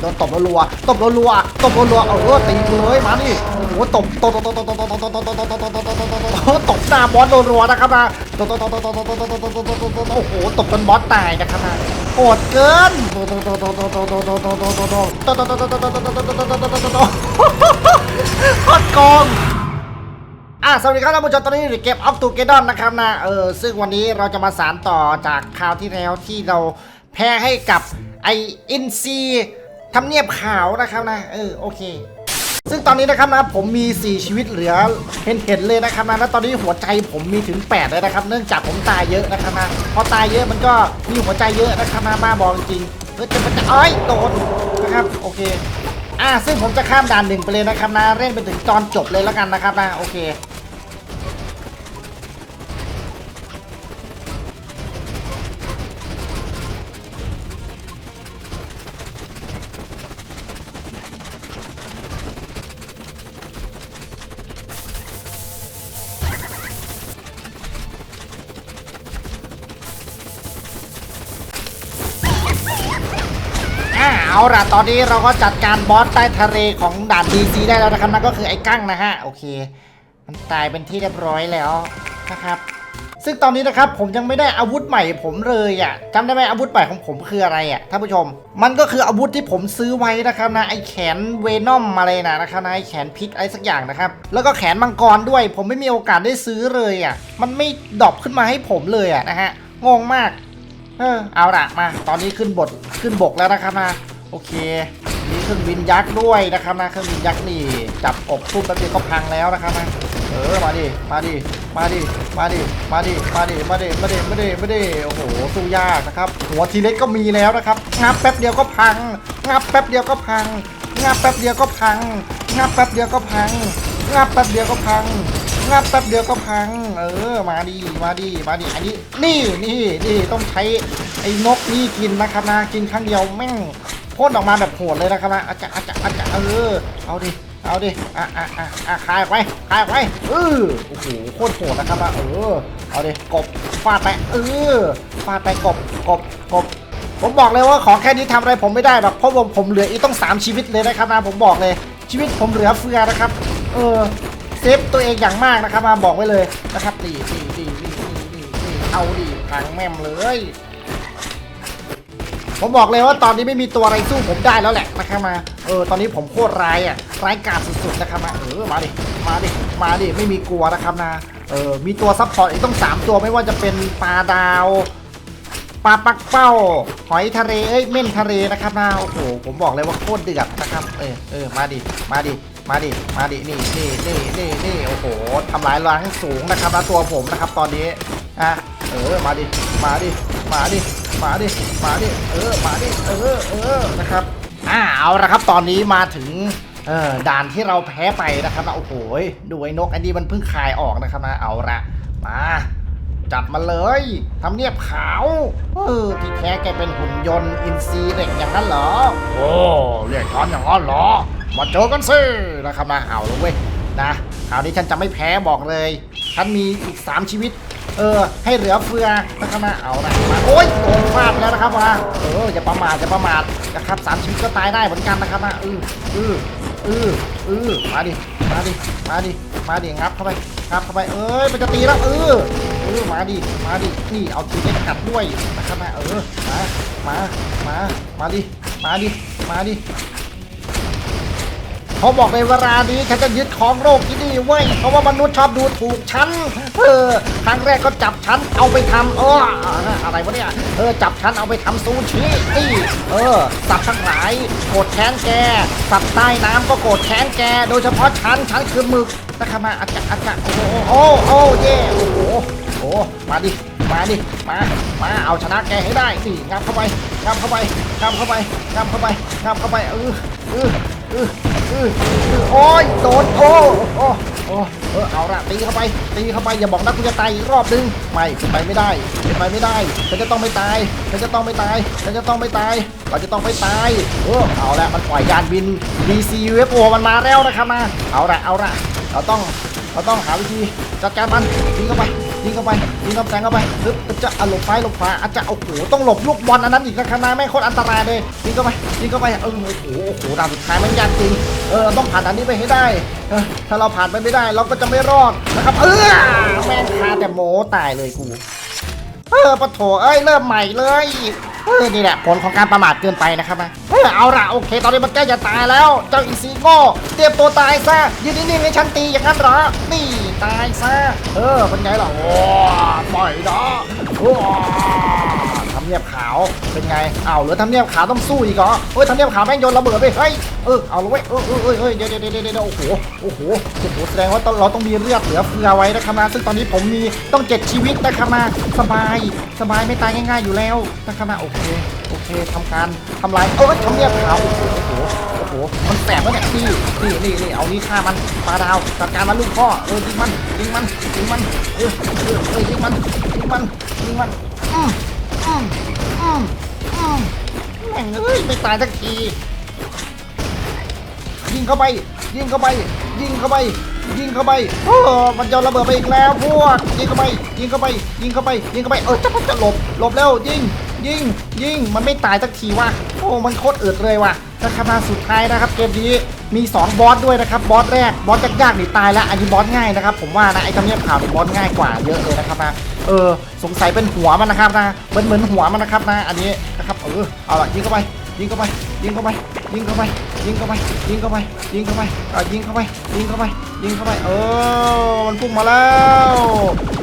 โดนตบรัวตบรัวตบรัวเอาตีกูเลยมานี่โอ้โหตบตบตบตบตบตบตบตบตบตบตบตบตบตบตบหน้าบอสโดนรัวนะครับนะตบตบตบตบตบตบตบตบตบโอ้โหตบจนบอสตายนะครับนะโหดเกินโอ้โหกองอะสวัสดีครับท่านผู้ชมตอนนี้เก็บออฟตูเกดอนนะครับนะเออซึ่งวันนี้เราจะมาสารต่อจากคราวที่แล้วที่เราแพ้ให้กับไออินซี ทำเนียบขาวนะครับนะ เออ โอเค ซึ่งตอนนี้นะครับนะผมมี 4 ชีวิตเหลือเห็นเห็นเลยนะครับนะแล้วตอนนี้หัวใจผมมีถึง 8 เลยนะครับ เนื่องจากผมตายเยอะนะครับนะ พอตายเยอะมันก็มีหัวใจเยอะนะครับนะบ้าบอจริงเฮ้ยจะมันจะอ้ยโดนนะครับ โอเค อะซึ่งผมจะข้ามด่านหนึ่งไปเลยนะครับนะ เล่นไปถึงตอนจบเลยแล้วกันนะครับนะ โอเค เอาล่ะตอนนี้เราก็จัดการบอสใต้ทะเลของด่านดีซีได้แล้วนะครับนั่นก็คือไอ้กั้งนะฮะโอเค มันตายเป็นที่เรียบร้อยแล้วนะครับ ซึ่งตอนนี้นะครับผมยังไม่ได้อาวุธใหม่ผมเลยอะจำได้ไหมอาวุธใหม่ของผมคืออะไรอะท่านผู้ชม มันก็คืออาวุธที่ผมซื้อไว้นะครับนะไอ้แขนเวนอมอะไรนะนะครับนะไอ้แขนพิษอะไรสักอย่างนะครับแล้วก็แขนมังกรด้วย ผมไม่มีโอกาสได้ซื้อเลยอะมันไม่ดรอปขึ้นมาให้ผมเลยอะนะฮะงงมากเออเอาละมา ตอนนี้ขึ้นบทขึ้นบกแล้วนะครับนะ โอเค มีเครื่องบินยักษ์ด้วยนะครับนะ เครื่องบินยักษ์นี่จับกบทุ่มแป๊บเดียวก็พังแล้วนะครับนะ เออ มาดิ มาดิ มาดิ มาดิ มาดิ มาดิ มาดิ มาดิ มาดิ มาดิ โอ้โห สู้ยากนะครับ หัวทีเล็กก็มีแล้วนะครับ งับแป๊บเดียวก็พัง งับแป๊บเดียวก็พัง งับแป๊บเดียวก็พัง งับแป๊บเดียวก็พัง งับแป๊บเดียวก็พังงับแป๊บเดียวก็พัง เออ มาดี มาดี มาดี อันนี้ นี่ นี่ นี่ ต้องใช้ไอ้นกนี่กินนะครับนะ กินครั้งเดียวแม่ง พ่นออกมาแบบโหดเลยนะครับนะอาจจะอาจจะอาจจะเออเอาดิเอาดิอะอะอะอะคายออกไปคายออกไปเออโอ้โหโคตรโหดนะครับนะเออเอาดิกบฟาดไปเออฟาดไปกบกบกบผมบอกเลยว่าของแค่นี้ทำอะไรผมไม่ได้หรอกเพราะผมผมเหลืออีกต้องสามชีวิตเลยนะครับนะผมบอกเลยชีวิตผมเหลือเฟือนะครับ เออเซฟตัวเองอย่างมากนะครับมาบอกไว้เลยนะครับดีดีดีดีดีดีเอาดีพังแม่มเลย ผมบอกเลยว่าตอนนี้ไม่มีตัวอะไรสู้ผมได้แล้วแหละนะครับมาเออตอนนี้ผมโคตรร้ายอะร้ายกาจสุดๆนะครับมาเออมาดิมาดิมาดิไม่มีกลัวนะครับนะเออมีตัวซัพพอร์ตอีกต้องสามตัวไม่ว่าจะเป็นปลาดาวปลาปักเป้า หอยทะเลเอ้ยเม่นทะเลนะครับนะโอ้โหผมบอกเลยว่าโคตรเดือดนะครับเออเออมาดิมาดิมาดิมาดินี่นี่นี่นี่นี่โอ้โหทำลายล้างสูงนะครับนะตัวผมนะครับ ตอนนี้อะเออมาดิมาดิมาดิ มาดิมาดิเออมาดิเออเออนะครับอ่าเอาละครับตอนนี้มาถึงเออด่านที่เราแพ้ไปนะครับโอ้โหดูไอ้นกอันนี้มันเพิ่งคายออกนะครับนะเอาละมาจัดมาเลยทำเนียบขาวเออที่แท้แกเป็นหุ่นยนต์อินซีเหล็กอย่างนั้นเหรอ โอ้เรียกฉันอย่างนั้นเหรอ มาเจอกันสินะครับนะเอาเลยเว้ยนะคราวนี้ฉันจะไม่แพ้บอกเลย ฉันมีอีก 3 ชีวิต เออ ให้เหลือเฟือนะครับนะเอาละมาโอ้ยโดนฟาดแล้วนะครับมาเอออย่าประมาทอย่าประมาทนะครับสามชีวิตก็ตายได้เหมือนกันนะครับนะเออเออเออเออมาดิมาดิมาดิมาดิงับเข้าไปงับเข้าไปเอ้ยมันจะตีแล้วเออเออมาดิมาดินี่เอาทีเล็กกัดด้วยนะครับนะเออมามามามาดิมาดิมาดิ เขาบอกในเวลานี้ฉันจะยึดของโลกที่นี่เว้เพราะว่ามนุษย์ชอบดูถูกฉันเออครั้งแรกก็จับฉันเอาไปทำเอออะไรวะเนี่ยเออจับฉันเอาไปทำซูชินี่เออสัตว์ทั้งหลายโกรธแค้นแกสัตว์ใต้น้ำก็โกรธแค้นแก โดยเฉพาะฉันฉันคือหมึกนะครับมาอาจจะอาจจะโอ้โหโอ้โอ้เย่โอ้โหโอ้มาดิมาดิมา มาเอาชนะแกให้ได้นี่งับเข้าไปงับเข้าไปงับเข้าไปงับเข้าไปงับเข้าไปเออเออ เออเออออโอ้ยโดนโอ้โอ้โอ้เออเอาละตีเข้าไปตีเข้าไปอย่าบอกนะกูจะตายอีกรอบนึงไม่เป็นไปไม่ได้เป็นไปไม่ได้ฉันจะต้องไม่ตายฉันจะต้องไม่ตายฉันจะต้องไม่ตายเราจะต้องไม่ตายเออเอาละมันปล่อยยานบิน DC UFO มันมาแล้วนะครับนะเอาละเอาละเราต้อง เราต้องหาวิธีจัดการมันยิงเข้าไปยิงเข้าไปยิงเข้าแทงเข้าไปปึ๊บจะอะหลบซ้ายหลบขวาอาจจะโอ้โหต้องหลบลูกบอลอันนั้นอีกนะครับนะไม่งโคตรอันตรายเลยยิงเข้าไปยิงเข้าไปเออโอ้โหโอ้โหด่านสุดท้ายมันยากจริงเออเราต้องผ่านด่านนี้ไปให้ได้เออถ้าเราผ่านไปไม่ได้เราก็จะไม่รอดนะครับเออแม่งคาแต่โมตายเลยกูเออปะโถเอ้ยเริ่มใหม่เลย เออนี่แหละผลของการประมาทเกินไปนะครับนะเออเอาละโอเค ตอนนี้มันใกล้จะตายแล้ว เจ้าอีซีโง่เตรียมตัวตายซะยืนนิ่งๆให้ฉันตีอย่างนั้นเหรอ นี่ตายซะ เออเป็นไงล่ะโอ้ปล่อยนะโอ้ทำเนียบขาวเป็นไงอ้าวเหลือทำเนียบขาวต้องสู้อีกเหรอเฮ้ยทำเนียบขาวแม่งโยนระเบิดไปเฮ้ยเออเอาเลยเว้ยเออเออเออเออเดี๋ยวเดี๋ยวเดี๋ยวเดี๋ยวโอ้โหโอ้โหโอ้โหแสดงว่าต้องเราต้องมีเลือดเหลือเฟือไว้นะครับนะซึ่งตอนนี้ผมมีต้องเจ็ดชีวิตนะครับนะสบายสบายไม่ตายง่าย ๆอยู่แล้วนะครับนะโอเคโอเคทำการทำลายเออทำเนียบขาวโอ้โหโอ้โหมันแสบแล้วเนี่ยนี่นี่นี่นี่เอานี่ฆ่ามันปลาดาวจัดการมันลูกพ่อเออยิงมันยิงมันยิงมันเออเออยิงมันยิงมันยิงมันอืมอืมอื มอืมแม่งเอ้ยไม่ตายสักที ยิงเข้าไป ยิงเข้าไป ยิงเข้าไป ยิงเข้าไปโอ้มันจะระเบิดไปอีกแล้วพวก ยิงเข้าไป ยิงเข้าไป ยิงเข้าไป ยิงเข้าไป เออจะจะหลบ หลบแล้วยิง ยิง ยิง มันไม่ตายสักทีว่ะ โอ้ มันโคตรเอิดเลยว่ะนะครับมาสุดท้ายนะครับเกมนี้มี 2 บอสด้วยนะครับบอสแรกบอสยากๆนี่ตายแล้วอันนี้บอสง่ายนะครับผมว่านะไอ้ทำเนียบข่าวนี่บอสง่ายกว่าเยอะเลยนะครับนะ เออสงสัยเป็นหัวมันนะครับนะมือนเหมือนหัวมันนะครับนะอันนี้นะครับเออเอาล่ะยิงเข้าไปยิงเข้าไปยิงเข้าไปยิงเข้าไปยิงเข้าไปยิงเข้าไปยิงเข้าไปอะยิงเข้าไปยิงเข้าไปยิงเข้าไปเออมันพุ่งมาแล้ว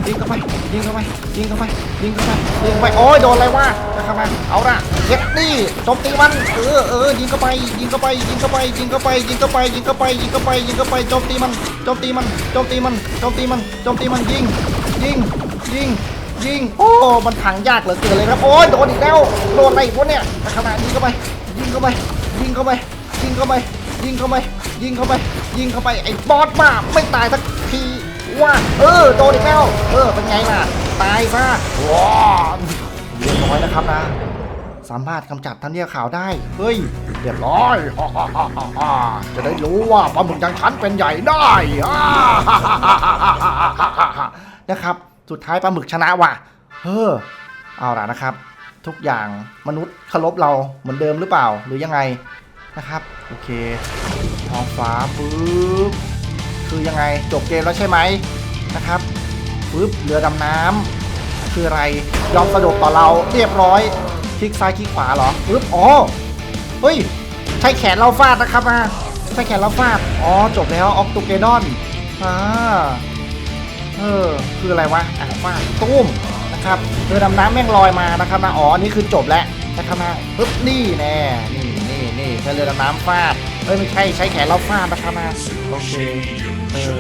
ยิงเข้าไปยิงเข้าไปยิงเข้าไปยิงเข้าไปยิงเข้าไปโอ้ยโดนอะไรวะนะครับมาเอาละเย็ดนี่โจมตีมันเออเออยิงเข้าไปยิงเข้าไปยิงเข้าไปยิงเข้าไปยิงเข้าไปยิงเข้าไปยิงเข้าไปยิงเข้าไปโจมตีมันโจมตีมันโจมตีมันโจมตีมันโจมตีมันยิงยิง ยิงยิงโอ้ มันถังยากเหลือเกินเลยครับโอ้ยโดนอีกแล้วโดนอะไรอีกวะเนี่ยนะครับมายิงเข้าไปยิงเข้าไปยิงเข้าไปยิงเข้าไปยิงเข้าไปยิงเข้าไปยิงเข้าไปไอ้บอสบ้าไม่ตายสักทีว่าเออโดนอีกแล้วเออเป็นไงล่ะตายซะว้าเรียบร้อยนะครับนะ สามารถกำจัดทันเนียขาวได้เฮ้ยเรียบร้อยฮ่าฮ่าฮ่าจะได้รู้ว่าปลาหมึกย่างฉันเป็นใหญ่ได้ฮ่าฮ่าฮ่าฮ่าฮ่าฮ่าฮ่านะครับ สุดท้ายปลาหมึกชนะว่ะเฮ้อเอาล่ะนะครับ ทุกอย่างมนุษย์เคารพเราเหมือนเดิมหรือเปล่าหรือยังไงนะครับ โอเคท้องฟ้าปึ๊บคือยังไงจบเกมแล้วใช่ไหมนะครับปึ๊บเรือดำน้ำคืออะไรยอมสะดบต่อเราเรียบร้อยคลิกซ้ายคลิกขวาเหรอปึ๊บอ๋อเฮ้ยใช้แขนเราฟาดนะครับมาใช้แขนเราฟาดอ๋อจบแล้วออกตูเกดอนอ่า เออ คืออะไรวะอะฟาดตุ้มนะครับเรือดำน้ำแม่งลอยมานะครับนะอ๋ออันนี้คือจบแล้วนะครับนะปึ๊บนี่แน่นี่นี่นี่ใช้เรือดำน้ำฟาดเอ้ยไม่ใช่ใช้แขนเราฟาดนะครับนะโอเคเออ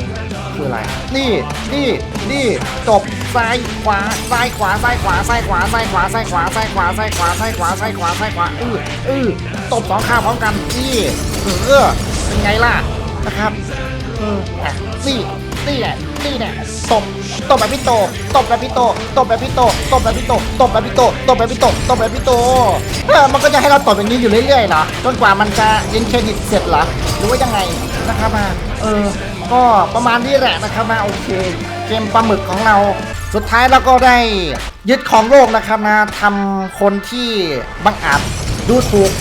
คืออะไรนี่นี่นี่จบซ้ายขวาซ้ายขวาซ้ายขวาซ้ายขวาซ้ายขวาซ้ายขวาซ้ายขวาซ้ายขวาซ้ายขวาซ้ายขวาซ้ายขวาเออเออตบสองข้างพร้อมกันนี่เออเป็นไงล่ะนะครับเอออะนี่ นี่แหละนี่แหละตบตบแบบพี่โตตบแบบพี่โตตบแบบพี่โตตบแบบพี่โตตบแบบพี่โตตบแบบพี่โตตบแบบพี่โตเออมันก็จะให้เราตบอย่างนี้อยู่เรื่อยๆเหรอจนกว่ามันจะเย็นเครดิตเสร็จเหรอหรือว่ายังไงนะครับมาเออก็ประมาณนี้แหละนะครับมาโอเคเกมปลาหมึกของเรา สุดท้ายเราก็ได้ยึดของโลกนะครับนะทำคนที่บังอาจดูถูก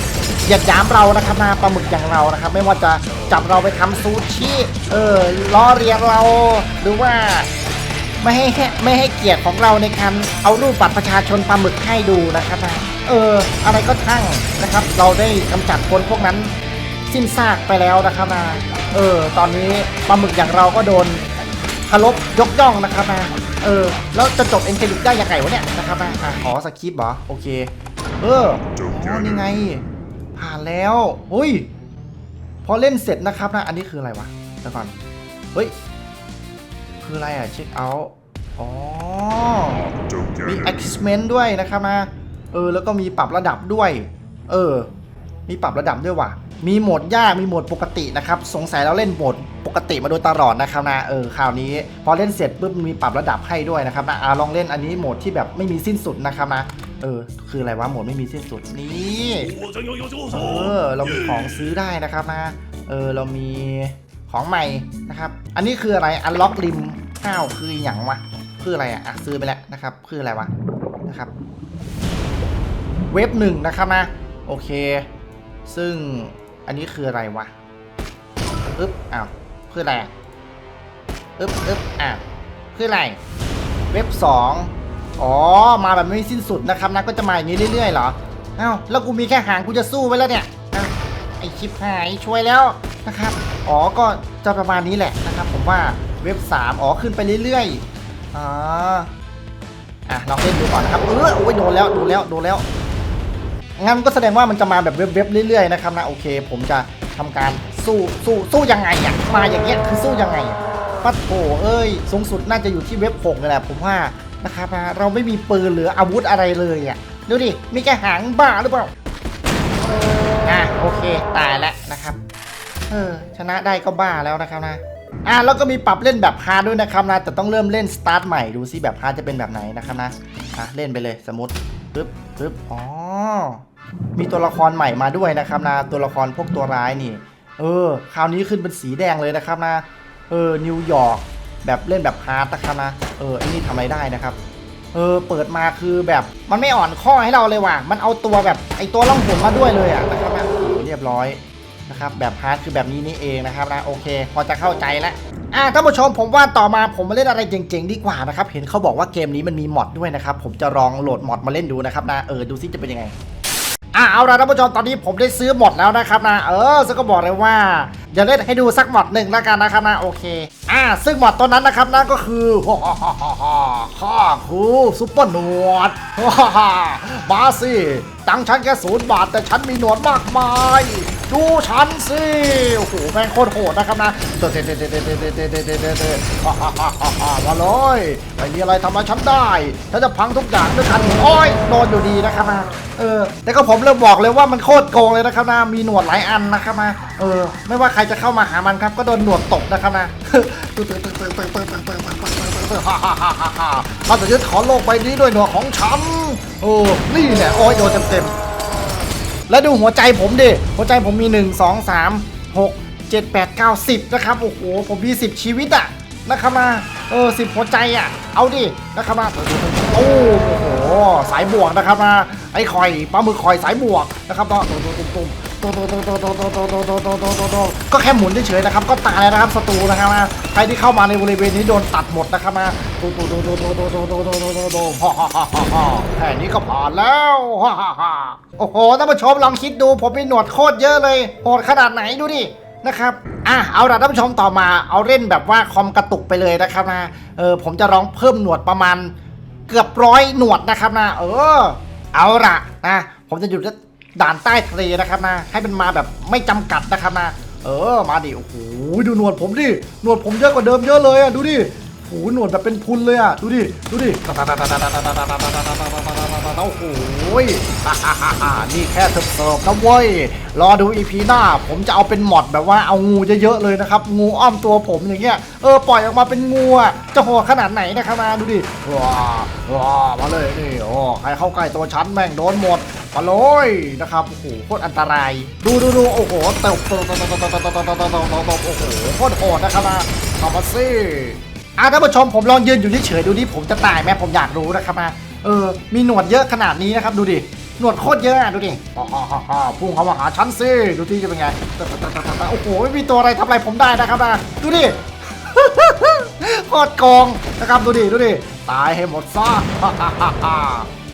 เหยียดหยามเรานะครับนะปลาหมึกอย่างเรานะครับ ไม่ว่าจะจับเราไปทำซูชิเออล้อเรียนเราหรือว่าไม่ให้ไม่ให้เกียรติของเราในการเอารูปบัตรประชาชนปลาหมึกให้ดูนะครับนะเออ อะไรก็ช่างนะครับ เราได้กำจัดคนพวกนั้นสิ้นซากไปแล้วนะครับนะเออ ตอนนี้ปลาหมึกอย่างเราก็โดนคารพยกย่องนะครับนะเออ แล้วจะจบเอ็นเครดิตได้ยังไงวะเนี่ยนะครับนะอะขอสคริปต์เหรอโอเค เอออ๋อนี่ไง ผ่านแล้วเฮ้ย พอเล่นเสร็จนะครับนะ อันนี้คืออะไรวะเดี๋ยวก่อน เฮ้ย คืออะไรอะ เช็คเอาท์ อ๋อ มี achievement ด้วยนะครับนะ เออ แล้วก็มีปรับระดับด้วย เออ มีปรับระดับด้วยว่ะ มีโหมดยาก มีโหมดปกตินะครับ สงสัยเราเล่นโหมดปกติมาโดยตลอดนะครับนะ เออ คราวนี้ พอเล่นเสร็จปุ๊บมีปรับระดับให้ด้วยนะครับนะอ่าลองเล่นอันนี้โหมดที่แบบไม่มีสิ้นสุดนะครับนะ เออ คืออะไรวะหมดไม่มีเส้นสุดนี่เออเรามีของซื้อได้นะครับนะเออเรามีของใหม่นะครับ อันนี้คืออะไรอันล็อกริมข้าวคืออย่างวะคืออะไรอะซื้อไปแล้วนะครับ คืออะไรวะนะครับ เว็บหนึ่งนะครับนะโอเค ซึ่งอันนี้คืออะไรวะอึ๊บอ้าวคืออะไรอึ๊บอึ๊บอ้าวคืออะไร เว็บสอง อ๋อ มาแบบไม่สิ้นสุดนะครับนะก็จะมาอย่างนี้เรื่อยๆเหรอเอ้าแล้วกูมีแค่หางกูจะสู้ไว้แล้วเนี่ยอไอชิปหายช่วยแล้วนะครับ อ๋อก็จะประมาณนี้แหละนะครับ ผมว่าเว็บ 3 อ๋อขึ้นไปเรื่อยๆอ๋ออะลองเล่นดูก่อนนะครับเออโอ้ยโดนแล้วโดนแล้วโดนแล้วงั้นก็แสดงว่ามันจะมาแบบเว็บๆเรื่อยๆนะครับนะโอเค ผมจะทำการสู้สู้สู้ยังไงอะมาอย่างเงี้ยคือสู้ยังไงปัดโผเอ้ยสูงสุดน่าจะอยู่ที่เว็บ6นี่แหละผมว่าะครับเราไม่มีปืนหรืออาวุธอะไรเลยอะดูดิมีแค่หางบ้าหรือเปล่าอะโอเคตายแล้วนะครับเออชนะได้ก็บ้าแล้วนะครับนะอะแล้วก็มีปรับเล่นแบบฮาร์ดด้วยนะครับนะแต่ต้องเริ่มเล่นสตาร์ทใหม่ดูซิแบบฮาร์ดจะเป็นแบบไหนนะครับนะอะเล่นไปเลยสมมติปึ๊บปึ๊บอ๋อมีตัวละครใหม่มาด้วยนะครับนะตัวละครพวกตัวร้ายนี่ เออ คราวนี้ขึ้นเป็นสีแดงเลยนะครับนะเออนิวยอร์ก แบบเล่นแบบฮาร์ดนะครับนะเอออ้นี่ทำอะไรได้นะครับ เออเปิดมาคือแบบมันไม่อ่อนข้อให้เราเลยว่ะ มันเอาตัวแบบไอตัวล่องหนมาด้วยเลยอะนะครับนะโอ้โเรียบร้อยนะครับแบบฮาร์ดคือแบบนี้นี่เองนะครับนะโอเค พอจะเข้าใจแล้วอ่าท่านผู้ชมผมว่าต่อมาผมมาเล่นอะไรเจ๋งๆดีกว่านะครับเห็นเขาบอกว่าเกมนี้มันมีมอดด้วยนะครับผมจะลองโหลดมอดมาเล่นดูนะครับนะเออดูซิจะเป็นยังไง อะเอาละท่านผู้ชมตอนนี้ผมได้ซื้อหมดแล้วนะครับนะ เออซึ่งก็บอกเลยว่าอย่าเล่นให้ดูสักหมดหนึ่งแล้วกันนะครับนะโอเค อ่าซึ่งหมดตอนนั้นนะครับนั่ก็คือฮ่าฮ่าฮ่าฮ่าฮ่าคูซุปเปอร์หนวดฮ่าฮ่ามาสิตังฉันแค่ศูนย์บาทแต่ฉันมีหนวดมากมาย ดูฉันสิ โอ้โหแม่งโคตรโหดนะครับนะเดเดเดเดเดเดเดเดเดเดเดฮ่าฮ่าฮ่าฮ่ามาเลยไม่มีอะไรทำร้าฉันได้ฉันจะพังทุกอย่างด้วยกันอ้อยนอนอยู่ดีนะครับนะเออแต่ก็ผมเริ่มบอกเลยว่ามันโคตรโกงเลยนะครับนะมีหนวดหลายอันนะครับนะเออ ไม่ว่าใครจะเข้ามาหามันครับ ก็โดนหนวดตกนะครับนะเราจะยึดขอโลกใบนี้ด้วยหนวดของฉันโอ้นี่แหละโอ้ยโดนเต็มๆ แล้วดูหัวใจผมดิ หัวใจผมมี 1 2 3 6 7 8 9 10 นะครับ โอ้โห ผมมี 10 ชีวิตอะนะครับมา เออสิบหัวใจอะเอาดิ นะครับมา โอ้โห สายบวกนะครับมา ไอ้คอย ปลาหมึกคอยสายบวกนะครับเนาะตุ้มตุ้ม ก็แค่หมุนเฉยๆนะครับ ก็ตายแล้วนะครับศัตรูนะครับนะใครที่เข้ามาในบริเวณนี้โดนตัดหมดนะครับมาดูดูดูดูดูดูดูดูดูดูฮ่าฮ่าฮ่าแค่นี้ก็ผ่านแล้วฮ่าฮ่าโอ้โหท่านผู้ชมลองคิดดูผมมีหนวดโคตรเยอะเลยโหดขนาดไหนดูดินะครับ อะ เอาละท่านผู้ชมต่อมา เอาเล่นแบบว่าคอมกระตุกไปเลยนะครับนะ เออ ผมจะร้องเพิ่มหนวดประมาณ เกือบร้อยหนวดนะครับนะ เออ เอาละนะ ผมจะหยุด ด่านใต้ทะเลนะครับนะ ให้มันมาแบบไม่จำกัดนะครับนะ เออ มาดิ โอ้โห ดูนวดผมดิ หนวดผมเยอะกว่าเดิมเยอะเลยอะ ดูดิ หูหนวดแบบเป็นพุนเลยอะ ดูดิ ดูดิโอ้ยนี่แค่เสิร์ฟนะเว้ย รอดูอีพีหน้า ผมจะเอาเป็นหมอดแบบว่าเอางูเยอะๆเลยนะครับ งูอ้อมตัวผมอย่างเงี้ย เออปล่อยออกมาเป็นงูจะโหดขนาดไหนนะครับมาดูดิ ว้าว้ามาเลยนี่โอ้ใครเข้าใกล้ตัวชั้นแม่งโดนหมดมาเลยนะครับ โอ้โหโคตรอันตราย ดูดูดูโอ้โหเติบโตโอ้โหโคตรโหดนะครับมาเข้ามาสิ อาะท่านผู้ชมผมลองยืนอยู่เฉยๆดูดิผมจะตายไหมผมอยากรู้นะครับมาเออ มีหนวดเยอะขนาดนี้นะครับ ดูดิ หนวดโคตรเยอะอะดูดิฮ่าพุ่งเข้ามาหาฉันซิดูที่จะเป็นไงโอ้โหไม่มีตัวอะไรทำอะไรผมได้นะครับมาดูดิโคตรกองนะครับดูดิดูดิตายให้หมดซะฮ่าฮ่าฮ่า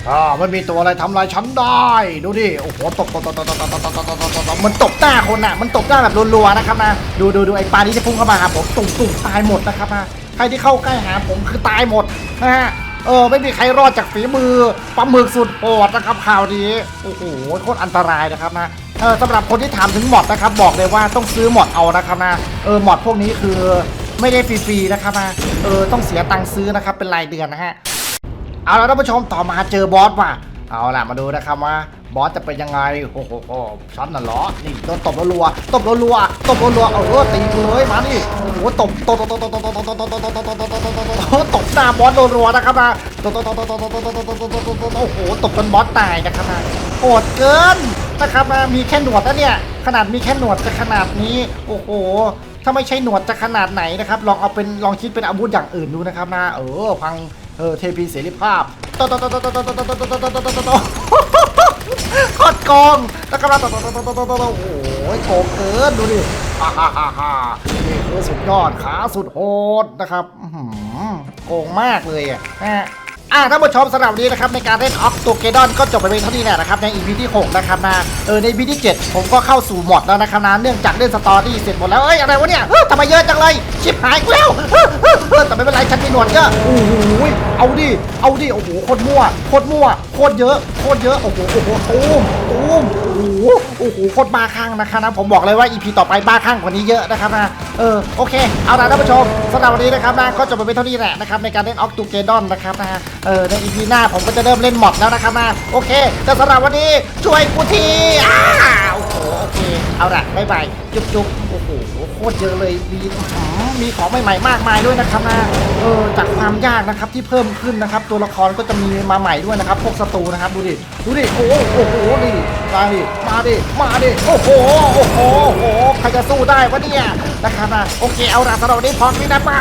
อ่ามันมีตัวอะไรทำลายฉันได้ ดูดิ โอ้โหตกตกตกตกตกตบตบตบตบมันตกหน้าคนน่ะ มันตกหน้าแบบรัวๆนะครับนะ ดูดูดูไอ้ปลาที่จะพุ่งเข้ามาครับผมตุ่มตุ่มตายหมดนะครับนะ ใครที่เข้าใกล้หาผมคือตายหมดนะฮะเออไม่มีใครรอดจากฝีมือปลาหมึกสุดโหดนะครับข่าวนี้โอ้โหโคตรอันตรายนะครับนะเออสำหรับคนที่ถามถึงหมอดนะครับบอกเลยว่าต้องซื้อหมอดเอานะครับนะเออหมอดพวกนี้คือไม่ได้ฟรีๆนะครับนะเออต้องเสียตังค์ซื้อนะครับเป็นรายเดือนนะฮะเอาละท่านผู้ชมต่อมาเจอบอสว่ะเอาละมาดูนะครับว่า บอสจะเป็นยังไงโอ้โหฉันน่ะเหรอนี่โดนตบรัวตบรัวตบรัวเอาเออตีเลยมาดิโอ้โหตบตบตบตบตบตบตบตบตบตบตบตบตบตบหน้าบอสรัวนะครับนะตบตบตบตบตบตบตบตบโอ้โหตบจนบอสตายนะครับนะโอดเกินนะครับนะมีแค่หนวดนะเนี่ยขนาดมีแค่หนวดจะขนาดนี้ โอ้โหถ้าไม่ใช่หนวดจะขนาดไหนนะครับ ลองเอาเป็นลองคิดเป็นอาวุธอย่างอื่นดูนะครับนะเออพังเออเทพีเสรีภาพโตบตบตบตบตบตบตบตบตบตบต โตโตโตโคตรโกงแล้วก็มาโตโตโตโตโตโตโตโอ้โหโกงเกินดูดิฮ่าฮ่าฮ่าฮ่านี่คือสุดยอดขาสุดโหดนะครับอื้อหือโกงมากเลยอะนะฮะอะท่านผู้ชมสำหรับวันนี้นะครับในการเล่นออกโตเกดอนก็จบไปเพียงเท่านี้แหละนะครับใน EP ที่ 6 นะครับนะเออใน EP ที่ 7 ผมก็เข้าสู่หมดแล้วนะครับนะเนื่องจากเล่นสตอรี่เสร็จหมดแล้ว เอ้ยอะไรวะเนี่ยเฮ้ยทำไมเยอะจังเลย ชิบหายกูแล้ว แต่ไม่เป็นไรฉันมีหนวดเยอะโอ้โหเอาดิ เอาดิ โอ้โห โคตรมั่ว โคตรมั่ว โคตรเยอะ โคตรเยอะ โอ้โห โอ้โหตูมตูมโอ้โห โอ้โห โคตรบ้าคลั่งนะครับนะ ผมบอกเลยว่า EP ต่อไปบ้าคลั่งกว่านี้เยอะนะครับนะ เออ โอเค เอาล่ะท่านผู้ชมสำหรับวันนี้นะครับนะ ก็จบไปเพียงเท่านี้แหละนะครับในการเล่นออกตูเกดอนนะครับนะ เออ ใน EP หน้าผมก็จะเริ่มเล่นหมดแล้วนะครับนะ โอเค แต่สำหรับวันนี้ช่วยกูทีอ้าโอ้โห โอเค เอาละบ๊ายบาย จุ๊บจุ๊บ โอ้โหโคตรเยอะเลยมีมีของใหม่ๆมากมายด้วยนะครับนะเออจากความยากนะครับที่เพิ่มขึ้นนะครับ ตัวละครก็จะมีมาใหม่ด้วยนะครับ พวกศัตรูนะครับดูดิดูดิโอ้โหโอ้โหนี่มาดิมาดิมาดิโอ้โหโอ้โหโอ้โหใครจะสู้ได้วะเนี่ยนะครับนะโอเคเอาละสำหรับวันนี้พอนี้นะไป